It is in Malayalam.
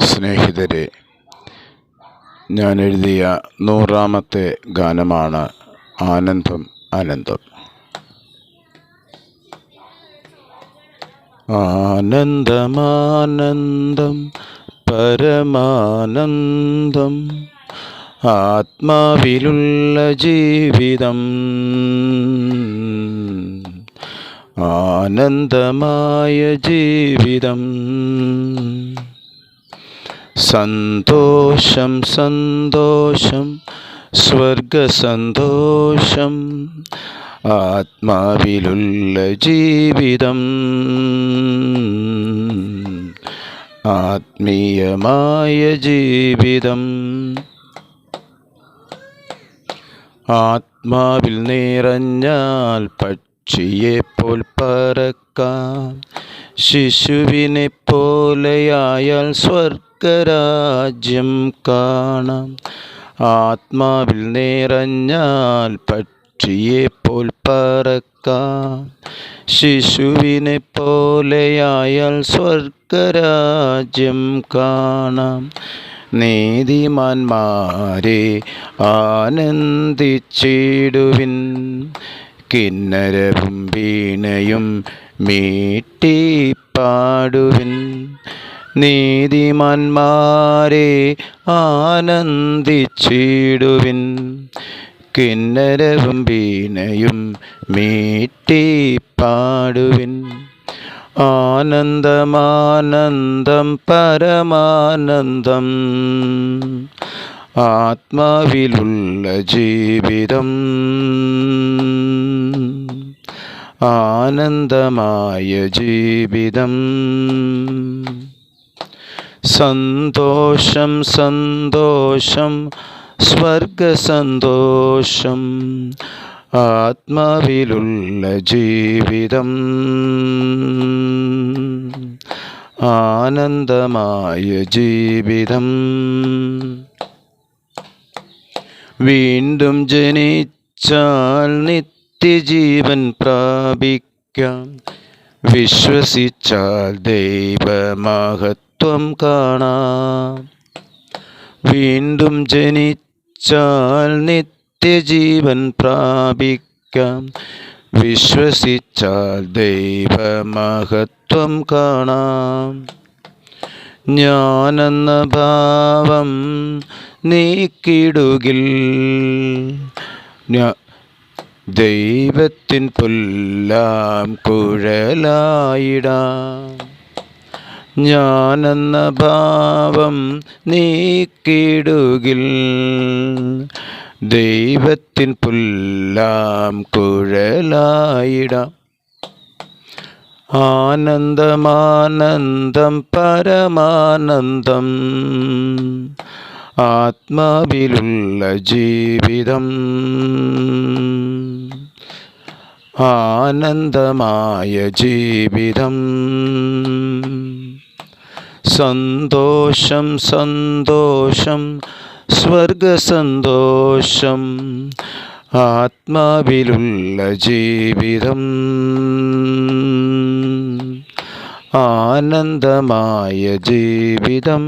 സ്നേഹിതരെ ഞാൻ എഴുതിയ നൂറാമത്തെ ഗാനമാണ് ആനന്ദം ആനന്ദം. ആനന്ദമാനന്ദം പരമാനന്ദം ആത്മാവിലുള്ള ജീവിതം. ആനന്ദമായ ജീവിതം. സന്തോഷം സന്തോഷം. സ്വർഗസന്തോഷം. ആത്മാവിലുള്ള ജീവിതം. ആത്മീയമായ ജീവിതം. ആത്മാവിൽ നിറഞ്ഞാൽ പക്ഷിയെപ്പോൽ പറക്കാം. ശിശുവിനെ പോലെയായാൽ സ്വർഗരാജ്യം കാണാം. ആത്മാവിൽ നിറഞ്ഞാൽ പക്ഷിയെപ്പോൽ പറക്കാം. ശിശുവിനെ പോലെയായാൽ സ്വർഗരാജ്യം കാണാം. നീതിമാന്മാരെ ആനന്ദിച്ചിടുവിൻ. കിന്നരവും വീണയും മീട്ടിപ്പാടുവിൻ നീതിമാന്മാരെ ആനന്ദിച്ചിടുവിൻ. കിന്നരവും വീണയും മീട്ടിപ്പാടുവിൻ ആനന്ദമാനന്ദം പരമാനന്ദം. ആത്മാവിലുള്ള ജീവിതം ആനന്ദമായ ജീവിതം സന്തോഷം സന്തോഷം സ്വർഗസന്തോഷം ആത്മാവിലുള്ള ജീവിതം ആനന്ദമായ ജീവിതം വീണ്ടും ജനിച്ചാൽ നിത്യജീവൻ പ്രാപിക്കാം. വിശ്വസിച്ചാൽ ദൈവമഹത്വം കാണാം. വീണ്ടും ജനിച്ചാൽ നിത്യജീവൻ പ്രാപിക്കാം. വിശ്വസിച്ചാൽ ദൈവമഹത്വം കാണാം. ഞാനെന്ന ഭാവം നീക്കിടുകിൽ ദൈവത്തിൻ പുല്ലാം കുഴലായിടാം. ഞാനെന്ന ഭാവം നീക്കിടുകിൽ ദൈവത്തിൻ പുല്ലാം കുഴലായിടാം. ആനന്ദമാനന്ദം പരമാനന്ദം ആത്മാവിലുള്ള ജീവിതം. ആനന്ദമായ ജീവിതം. സന്തോഷം സന്തോഷം. സ്വർഗസന്തോഷം ആത്മാവിലുള്ള ജീവിതം. ആനന്ദമായ ജീവിതം.